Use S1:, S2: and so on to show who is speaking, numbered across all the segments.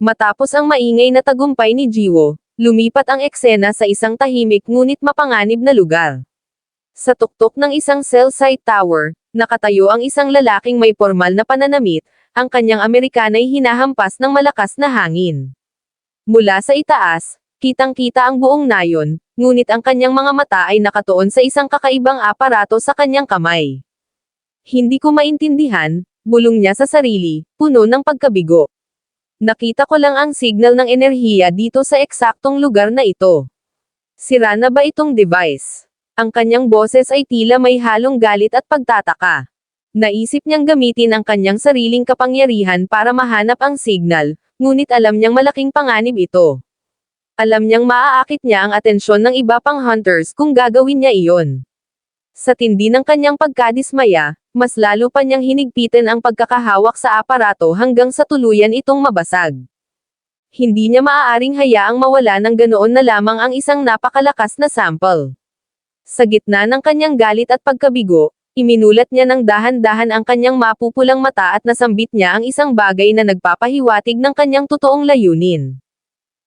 S1: Matapos ang maingay na tagumpay ni Jiwo, lumipat ang eksena sa isang tahimik ngunit mapanganib na lugar. Sa tuktok ng isang cell site tower, nakatayo ang isang lalaking may formal na pananamit, ang kanyang Amerikanay hinahampas ng malakas na hangin. Mula sa itaas, kitang-kita ang buong nayon, ngunit ang kanyang mga mata ay nakatuon sa isang kakaibang aparato sa kanyang kamay. Hindi ko maintindihan, bulong niya sa sarili, puno ng pagkabigo. Nakita ko lang ang signal ng enerhiya dito sa eksaktong lugar na ito. Sira na ba itong device? Ang kanyang boses ay tila may halong galit at pagtataka. Naisip niyang gamitin ang kanyang sariling kapangyarihan para mahanap ang signal, ngunit alam niyang malaking panganib ito. Alam niyang maaakit niya ang atensyon ng iba pang hunters kung gagawin niya iyon. Sa tindi ng kanyang pagkadismaya, mas lalo pa niyang hinigpitan ang pagkakahawak sa aparato hanggang sa tuluyan itong mabasag. Hindi niya maaaring hayaang mawala ng ganoon na lamang ang isang napakalakas na sample. Sa gitna ng kanyang galit at pagkabigo, iminulat niya ng dahan-dahan ang kanyang mapupulang mata at nasambit niya ang isang bagay na nagpapahiwatig ng kanyang totoong layunin.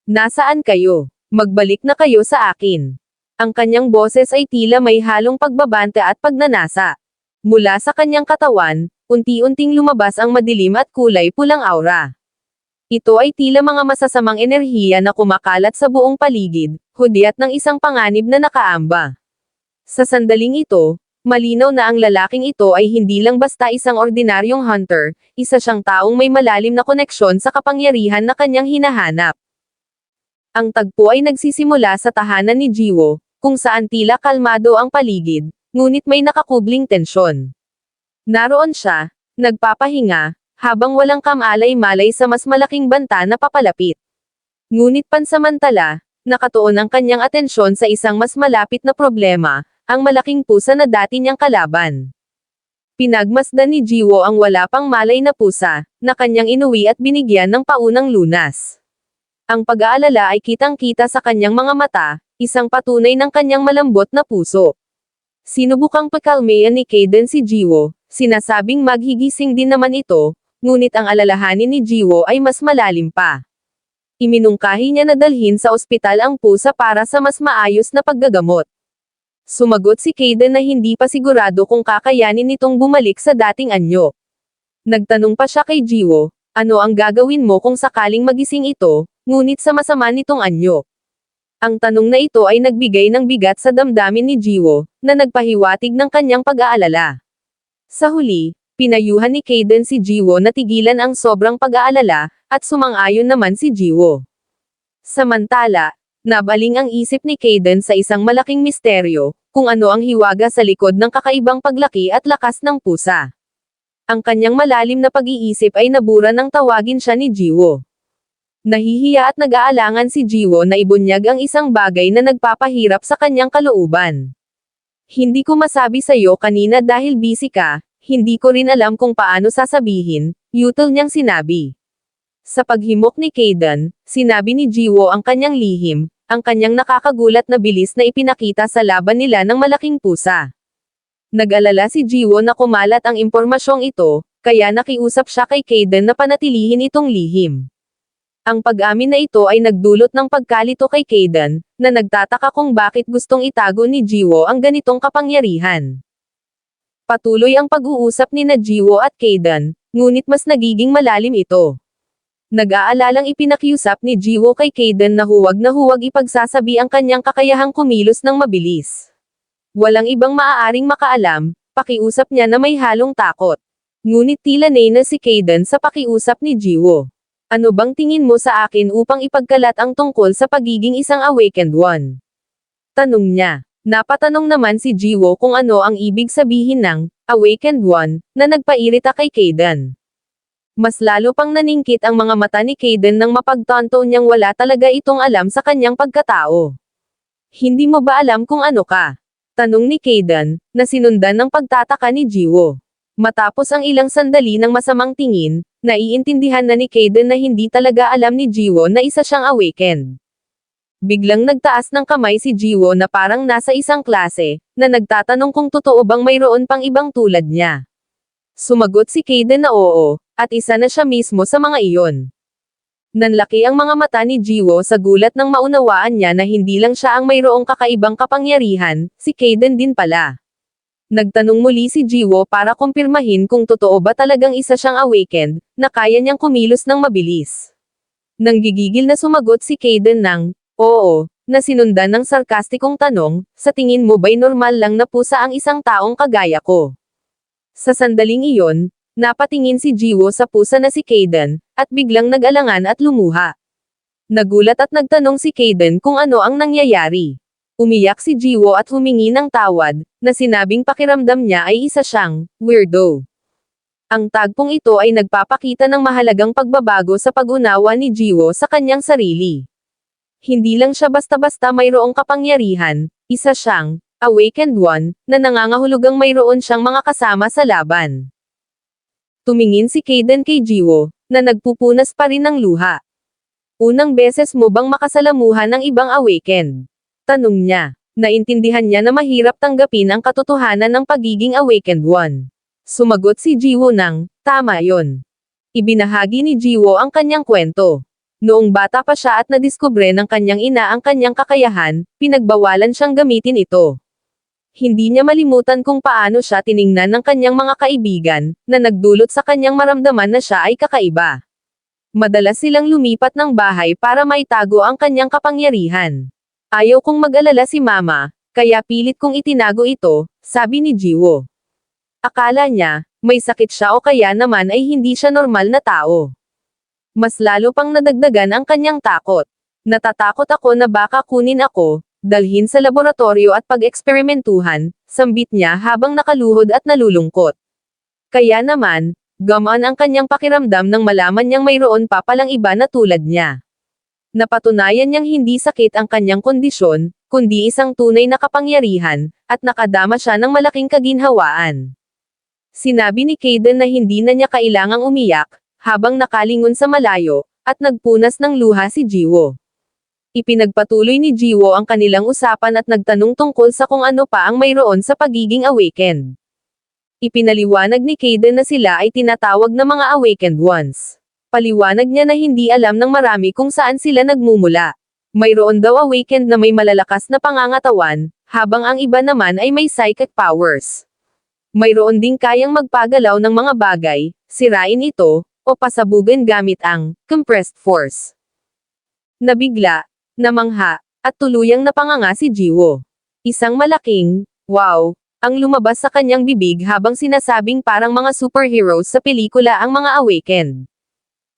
S1: Nasaan kayo? Magbalik na kayo sa akin. Ang kanyang boses ay tila may halong pagbabante at pagnanasa. Mula sa kanyang katawan, unti-unting lumabas ang madilim at kulay pulang aura. Ito ay tila mga masasamang enerhiya na kumakalat sa buong paligid, hudyat ng isang panganib na nakaamba. Sa sandaling ito, malinaw na ang lalaking ito ay hindi lang basta isang ordinaryong hunter, isa siyang taong may malalim na koneksyon sa kapangyarihan na kanyang hinahanap. Ang tagpo ay nagsisimula sa tahanan ni Jiwo, kung saan tila kalmado ang paligid, ngunit may nakakubling tensyon. Naroon siya, nagpapahinga, habang walang kamalay-malay sa mas malaking banta na papalapit. Ngunit pansamantala, nakatuon ang kanyang atensyon sa isang mas malapit na problema, ang malaking pusa na dati niyang kalaban. Pinagmasdan ni Jiwo ang wala pang malay na pusa, na kanyang inuwi at binigyan ng paunang lunas. Ang pag-aalala ay kitang-kita sa kanyang mga mata, isang patunay ng kanyang malambot na puso. Sinubukang pakalmayan ni Kaden si Jiwo, sinasabing maghigising din naman ito, ngunit ang alalahanin ni Jiwo ay mas malalim pa. Iminungkahi niya na dalhin sa ospital ang pusa para sa mas maayos na paggagamot. Sumagot si Kaden na hindi pa sigurado kung kakayanin nitong bumalik sa dating anyo. Nagtanong pa siya kay Jiwo, ano ang gagawin mo kung sakaling magising ito, ngunit sa masama nitong anyo. Ang tanong na ito ay nagbigay ng bigat sa damdamin ni Jiwo, na nagpahiwatig ng kanyang pag-aalala. Sa huli, pinayuhan ni Kaden si Jiwo na tigilan ang sobrang pag-aalala, at sumang-ayon naman si Jiwo. Samantala, nabaling ang isip ni Kaden sa isang malaking misteryo, kung ano ang hiwaga sa likod ng kakaibang paglaki at lakas ng pusa. Ang kanyang malalim na pag-iisip ay nabura ng tawagin siya ni Jiwo. Nahihiya at nag-aalangan si Jiwo na ibunyag ang isang bagay na nagpapahirap sa kanyang kalooban. Hindi ko masabi sa'yo kanina dahil busy ka, hindi ko rin alam kung paano sasabihin, yutal niyang sinabi. Sa paghimok ni Kaden, sinabi ni Jiwo ang kanyang lihim, ang kanyang nakakagulat na bilis na ipinakita sa laban nila ng malaking pusa. Nag-alala si Jiwo na kumalat ang impormasyong ito, kaya nakiusap siya kay Kaden na panatilihin itong lihim. Ang pag-amin na ito ay nagdulot ng pagkalito kay Kaden, na nagtataka kung bakit gustong itago ni Jiwo ang ganitong kapangyarihan. Patuloy ang pag-uusap ni na Jiwo at Kaden, ngunit mas nagiging malalim ito. Nag-aalalang ipinakiusap ni Jiwo kay Kaden na huwag na huwag ipagsasabi ang kanyang kakayahang kumilos ng mabilis. Walang ibang maaaring makaalam, pakiusap niya na may halong takot. Ngunit tila na si Kaden sa pakiusap ni Jiwo. Ano bang tingin mo sa akin upang ipagkalat ang tungkol sa pagiging isang awakened one? Tanong niya. Napatanong naman si Jiwo kung ano ang ibig sabihin ng awakened one na nagpairita kay Kaden. Mas lalo pang naningkit ang mga mata ni Kaden nang mapagtanto niyang wala talaga itong alam sa kanyang pagkatao. Hindi mo ba alam kung ano ka? Tanong ni Kaden, na sinundan ng pagtataka ni Jiwo. Matapos ang ilang sandali ng masamang tingin, naiintindihan na ni Kaden na hindi talaga alam ni Jiwo na isa siyang awakened. Biglang nagtaas ng kamay si Jiwo na parang nasa isang klase, na nagtatanong kung totoo bang mayroon pang ibang tulad niya. Sumagot si Kaden na oo, at isa na siya mismo sa mga iyon. Nanlaki ang mga mata ni Jiwo sa gulat nang maunawaan niya na hindi lang siya ang mayroong kakaibang kapangyarihan, si Kaden din pala. Nagtanong muli si Jiwo para kumpirmahin kung totoo ba talagang isa siyang awakened, na kaya niyang kumilos ng mabilis. Nang gigigil na sumagot si Kaden ng, oo, na sinundan ng sarkastikong tanong, sa tingin mo ba'y normal lang na pusa ang isang taong kagaya ko? Sa sandaling iyon, napatingin si Jiwo sa pusa na si Kaden, at biglang nag-alangan at lumuha. Nagulat at nagtanong si Kaden kung ano ang nangyayari. Umiyak si Jiwo at humingi ng tawad, na sinabing pakiramdam niya ay isa siyang, weirdo. Ang tagpong ito ay nagpapakita ng mahalagang pagbabago sa pag-unawa ni Jiwo sa kanyang sarili. Hindi lang siya basta-basta mayroong kapangyarihan, isa siyang, awakened one, na nangangahulugang mayroon siyang mga kasama sa laban. Tumingin si Kaden kay Jiwo, na nagpupunas pa rin ng luha. Unang beses mo bang makasalamuhan ng ibang awakened? Tanong niya. Naintindihan niya na mahirap tanggapin ang katotohanan ng pagiging awakened one. Sumagot si Jiwo ng, tama yon. Ibinahagi ni Jiwo ang kanyang kwento. Noong bata pa siya at nadiskubre ng kanyang ina ang kanyang kakayahan, pinagbawalan siyang gamitin ito. Hindi niya malimutan kung paano siya tiningnan ng kanyang mga kaibigan, na nagdulot sa kanyang maramdaman na siya ay kakaiba. Madalas silang lumipat ng bahay para maitago ang kanyang kapangyarihan. Ayaw kong mag-alala si mama, kaya pilit kong itinago ito, sabi ni Jiwo. Akala niya, may sakit siya o kaya naman ay hindi siya normal na tao. Mas lalo pang nadagdagan ang kanyang takot. Natatakot ako na baka kunin ako, dalhin sa laboratorio at pag-eksperimentuhan, sambit niya habang nakaluhod at nalulungkot. Kaya naman, gamaan ang kanyang pakiramdam nang malaman niyang mayroon pa palang iba na tulad niya. Napatunayan niyang hindi sakit ang kanyang kondisyon, kundi isang tunay na kapangyarihan, at nakadama siya ng malaking kaginhawaan. Sinabi ni Kaden na hindi na niya kailangang umiyak, habang nakalingon sa malayo, at nagpunas ng luha si Jiwo. Ipinagpatuloy ni Jiwo ang kanilang usapan at nagtanong tungkol sa kung ano pa ang mayroon sa pagiging awakened. Ipinaliwanag ni Kaden na sila ay tinatawag na mga awakened ones. Paliwanag niya na hindi alam ng marami kung saan sila nagmumula. Mayroon daw awakened na may malalakas na pangangatawan, habang ang iba naman ay may psychic powers. Mayroon ding kayang magpagalaw ng mga bagay, sirain ito, o pasabugan gamit ang compressed force. Nabigla, namangha, at tuluyang napanganga si Jiwo. Isang malaking, wow, ang lumabas sa kanyang bibig habang sinasabing parang mga superheroes sa pelikula ang mga awakened.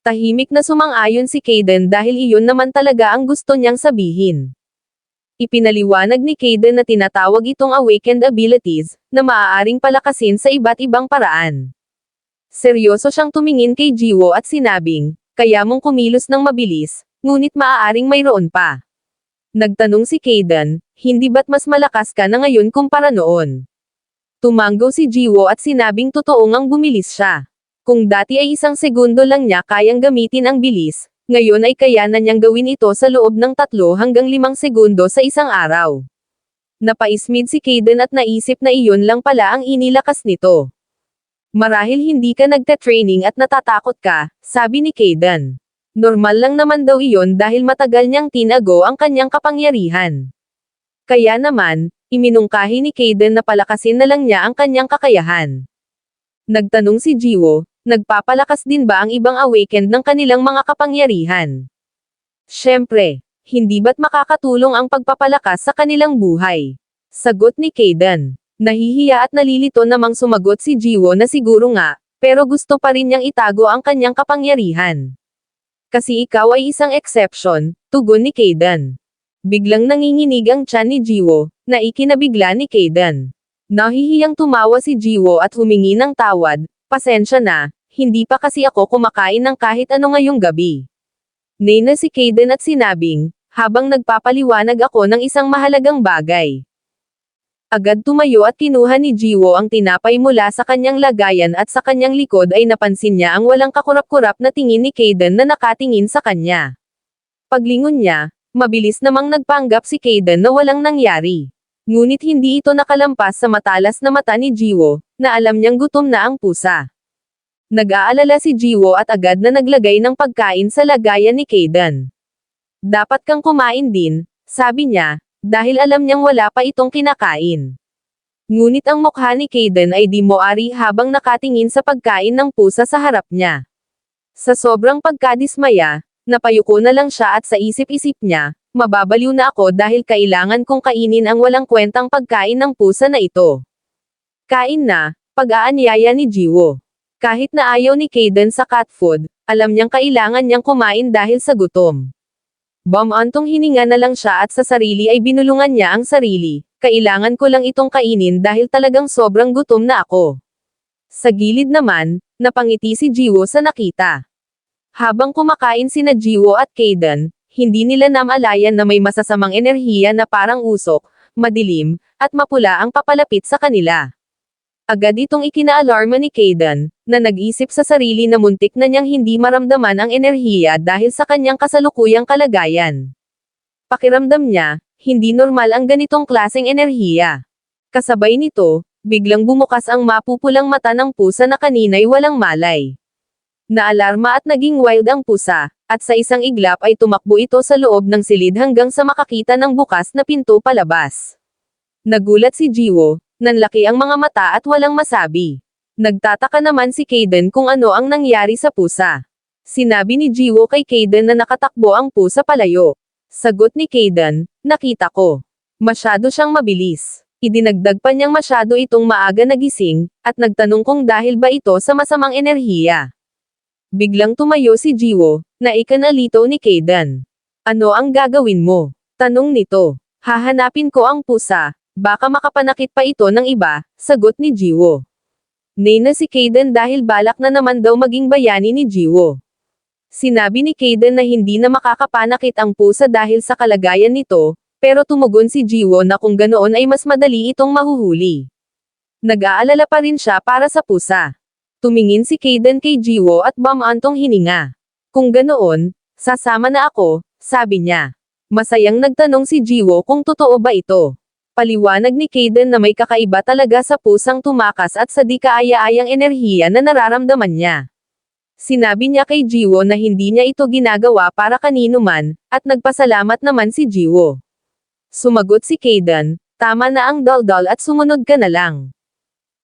S1: Tahimik na sumang-ayon si Kaden dahil iyon naman talaga ang gusto niyang sabihin. Ipinaliwanag ni Kaden na tinatawag itong awakened abilities, na maaaring palakasin sa iba't ibang paraan. Seryoso siyang tumingin kay Jiwo at sinabing, kaya mong kumilos ng mabilis, ngunit maaaring mayroon pa. Nagtanong si Kaden, hindi ba't mas malakas ka na ngayon kumpara noon? Tumanggo si Jiwo at sinabing totoo ngang bumilis siya. Kung dati ay isang segundo lang niya kayang gamitin ang bilis, ngayon ay kaya na niyang gawin ito sa loob ng tatlo hanggang limang segundo sa isang araw. Napaismid si Kaden at naisip na iyon lang pala ang inilakas nito. Marahil hindi ka nagte-training at natatakot ka, sabi ni Kaden. Normal lang naman daw iyon dahil matagal niyang tinago ang kanyang kapangyarihan. Kaya naman, iminungkahi ni Kaden na palakasin na lang niya ang kanyang kakayahan. Nagtanong si Jiwo, nagpapalakas din ba ang ibang awakened ng kanilang mga kapangyarihan? Siyempre, hindi ba't makakatulong ang pagpapalakas sa kanilang buhay? Sagot ni Kaden. Nahihiya at nalilito namang sumagot si Jiwo na siguro nga, pero gusto pa rin niyang itago ang kanyang kapangyarihan. Kasi ikaw ay isang exception, tugon ni Kaden. Biglang nanginginig ang tiyan ni Jiwo, na ikinabigla ni Kaden. Nahihiyang tumawa si Jiwo at humingi ng tawad, pasensya na, hindi pa kasi ako kumakain ng kahit ano ngayong gabi. Nena si Kaden at sinabing, habang nagpapaliwanag ako ng isang mahalagang bagay. Agad tumayo at kinuha ni Jiwo ang tinapay mula sa kanyang lagayan at sa kanyang likod ay napansin niya ang walang kakurap-kurap na tingin ni Kaden na nakatingin sa kanya. Paglingon niya, mabilis namang nagpanggap si Kaden na walang nangyari. Ngunit hindi ito nakalampas sa matalas na mata ni Jiwo, na alam niyang gutom na ang pusa. Nag-aalala si Jiwo at agad na naglagay ng pagkain sa lagayan ni Kayden. Dapat kang kumain din, sabi niya, dahil alam niyang wala pa itong kinakain. Ngunit ang mukha ni Kayden ay di moari habang nakatingin sa pagkain ng pusa sa harap niya. Sa sobrang pagkadismaya, napayuko na lang siya at sa isip-isip niya, mababaliw na ako dahil kailangan kong kainin ang walang kwentang pagkain ng pusa na ito. Kain na, pag-aanyaya ni Jiwo. Kahit na ayaw ni Kayden sa cat food, alam niyang kailangan niyang kumain dahil sa gutom. Bumantong hininga na lang siya at sa sarili ay binulungan niya ang sarili, kailangan ko lang itong kainin dahil talagang sobrang gutom na ako. Sa gilid naman, napangiti si Jiwo sa nakita. Habang kumakain sina Jiwo at Kayden, hindi nila namalayan na may masasamang enerhiya na parang usok, madilim, at mapula ang papalapit sa kanila. Agad itong ikinaalarma ni Kayden, na nag-isip sa sarili na muntik na niyang hindi maramdaman ang enerhiya dahil sa kanyang kasalukuyang kalagayan. Pakiramdam niya, hindi normal ang ganitong klaseng enerhiya. Kasabay nito, biglang bumukas ang mapupulang mata ng pusa na kanina'y walang malay. Naalarma at naging wild ang pusa, at sa isang iglap ay tumakbo ito sa loob ng silid hanggang sa makakita ng bukas na pinto palabas. Nagulat si Jiwo, nanlaki ang mga mata at walang masabi. Nagtataka naman si Kayden kung ano ang nangyari sa pusa. Sinabi ni Jiwo kay Kayden na nakatakbo ang pusa palayo. Sagot ni Kayden, nakita ko. Masyado siyang mabilis. Idinagdag pa niyang masyado itong maaga nagising, at nagtanong kung dahil ba ito sa masamang enerhiya. Biglang tumayo si Jiwo, na ikanalito ni Kayden. Ano ang gagawin mo? Tanong nito. Hahanapin ko ang pusa, baka makapanakit pa ito ng iba, sagot ni Jiwo. Nay na si Kayden dahil balak na naman daw maging bayani ni Jiwo. Sinabi ni Kayden na hindi na makakapanakit ang pusa dahil sa kalagayan nito, pero tumugon si Jiwo na kung ganoon ay mas madali itong mahuhuli. Nag-aalala pa rin siya para sa pusa. Tumingin si Kayden kay Jiwo at bumantong hininga. Kung ganoon, sasama na ako, sabi niya. Masayang nagtanong si Jiwo kung totoo ba ito. Paliwanag ni Kayden na may kakaiba talaga sa pusang tumakas at sa di kaaya-ayang enerhiya na nararamdaman niya. Sinabi niya kay Jiwo na hindi niya ito ginagawa para kanino man, at nagpasalamat naman si Jiwo. Sumagot si Kayden, tama na ang daldal at sumunod ka na lang.